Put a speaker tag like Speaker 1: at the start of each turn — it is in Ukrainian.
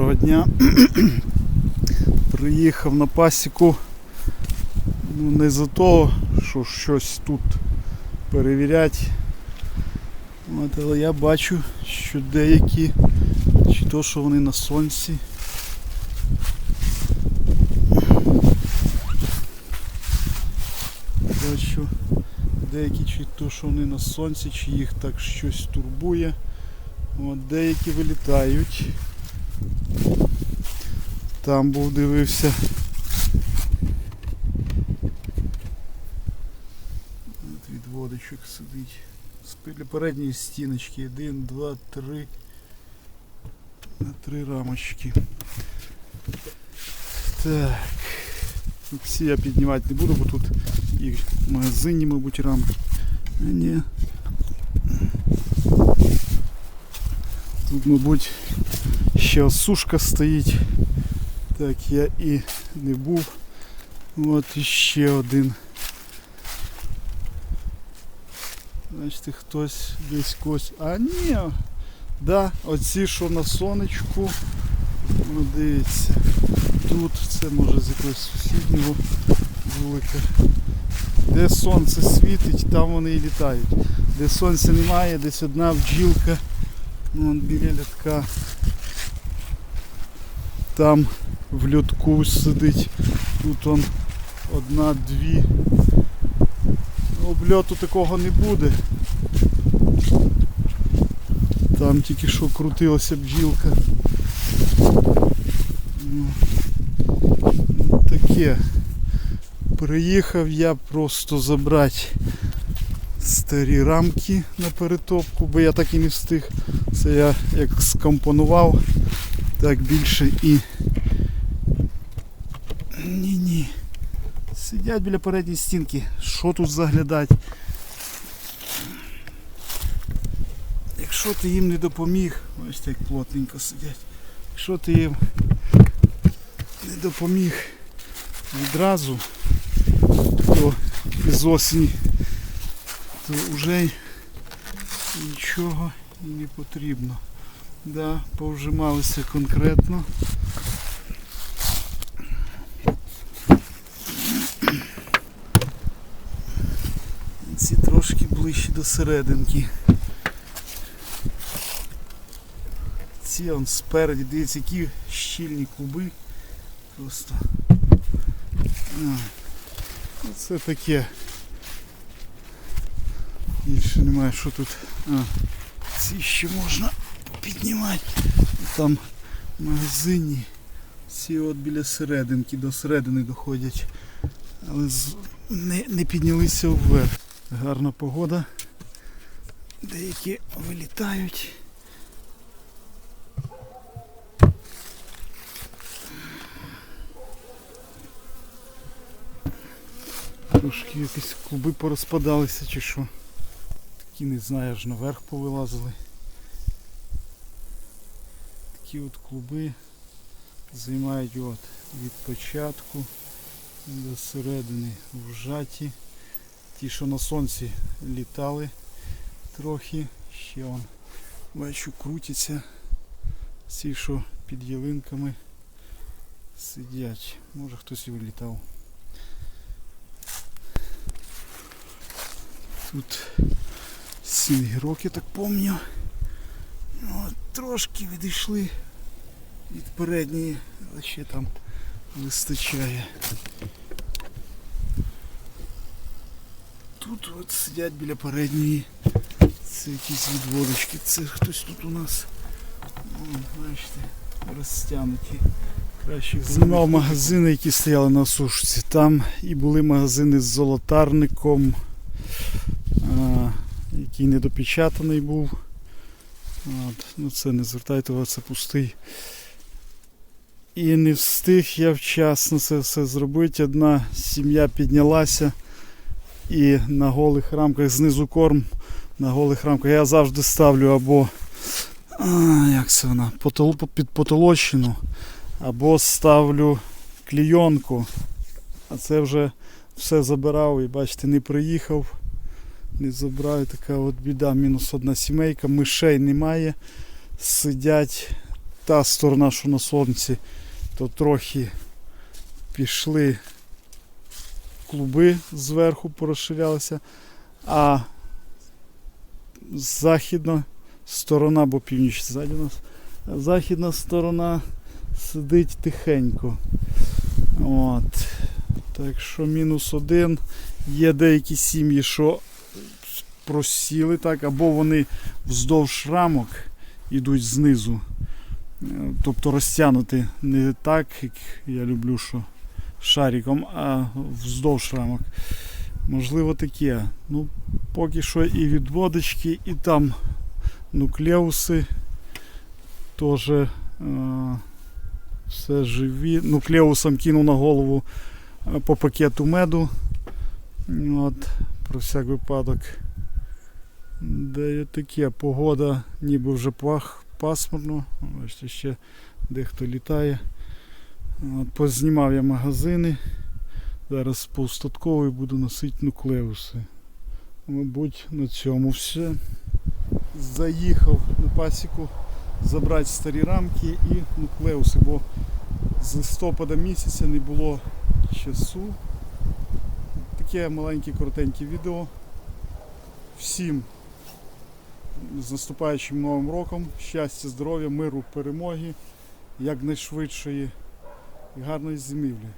Speaker 1: Доброго дня. Приїхав на пасіку. Ну, не за того, що щось тут перевіряти. От, але я бачу, що деякі, чи то, що вони на сонці. Бачу деякі чи то, що вони на сонці, чи їх так щось турбує. От деякі вилітають. Там був дивився. От відводичок сидить. З передньої стіночки. Один, два, три. На три рамочки. Так. Всі я піднімати не буду, бо тут і в магазині, мабуть, рамки. А ні. Тут, мабуть, ще осушка стоїть. Так, я і не був. От іще один. Бачите, хтось десь когось. А ні! Да, оці, що на сонечку. Ну, дивіться. Тут це може з якогось сусіднього вулика. Де сонце світить, там вони і літають. Де сонця немає, десь одна бджілка. Ну, біля лятка. Там в льотку сидить. Тут он одна-дві. Обльоту такого не буде. Там тільки що крутилася бджілка. Ну, ну, Таке. Приїхав я просто забрати старі рамки на перетопку, бо я так і не встиг. Це я як скомпонував, так більше і. Ні-ні. Сидять біля передньої стінки. Що тут заглядати? Якщо ти їм не допоміг, ось так плотненько сидять. Якщо ти їм не допоміг відразу, то із осені, то вже нічого і не потрібно. Да, повжималися конкретно. Ці трошки ближче до серединки. Ці он спереді, дивіться, які щільні клуби. Просто. А, Це таке. Більше немає що тут. А, ці ще можна піднімати. Там магазині ці от біля серединки, до середини доходять. Але не, не піднялися вверх. Гарна погода. Деякі вилітають. Трошки якісь клуби порозпадалися чи що. Такі не знаю, аж наверх повилазили. Такі от клуби займають от від початку до середини вжаті. Ті, що на сонці літали трохи, ще он бачу крутяться. Ці, що під ялинками сидять. Може хтось і вилітав. Тут сінгірок, я так помню. От, трошки відійшли від передньої, але ще там вистачає. Тут от сидять біля передньої. Це якісь відводочки. Це хтось тут у нас. О, бачите, розтягнуті. Краще знімав магазини, які стояли на сушці. Там і були магазини з золотарником, який недопечатаний був. От, ну це не звертайте увагу, це пустий. І не встиг я вчасно це все зробити. Одна сім'я піднялася і на голих рамках знизу корм на голих рамках. Я завжди ставлю або а, як це вона, потол, під потолочину, або ставлю клійонку. А це вже все забирав і бачите, не приїхав, не забрав. І Така от біда, мінус одна сімейка, мишей немає. Сидять та сторона, що на сонці, то трохи пішли клуби зверху порозширялися, а західна сторона, бо північ ззаді нас, західна сторона сидить тихенько. От. Так що мінус один. Є деякі сім'ї, що просіли так, або вони вздовж рамок ідуть знизу. Е, Тобто розтягнути не так, як я люблю, що шариком, а вздовж рамок. Можливо, таке. Ну, поки що і від водочки, і там нуклеуси теж е, все живі. Нуклеусом кинув на голову е, по пакету меду. От, про всяк випадок. Де таке погода, ніби вже пах пасмурно. Бачите, ще дехто літає. От, познімав я магазини. Зараз по остатковій буду носити нуклеуси. Мабуть, на цьому все. Заїхав на пасіку забрати старі рамки і нуклеуси, бо з листопада місяця не було часу. Таке маленьке коротеньке відео. Всім з наступаючим новим роком, щастя, здоров'я, миру, перемоги, якнайшвидшої і гарної зимівлі.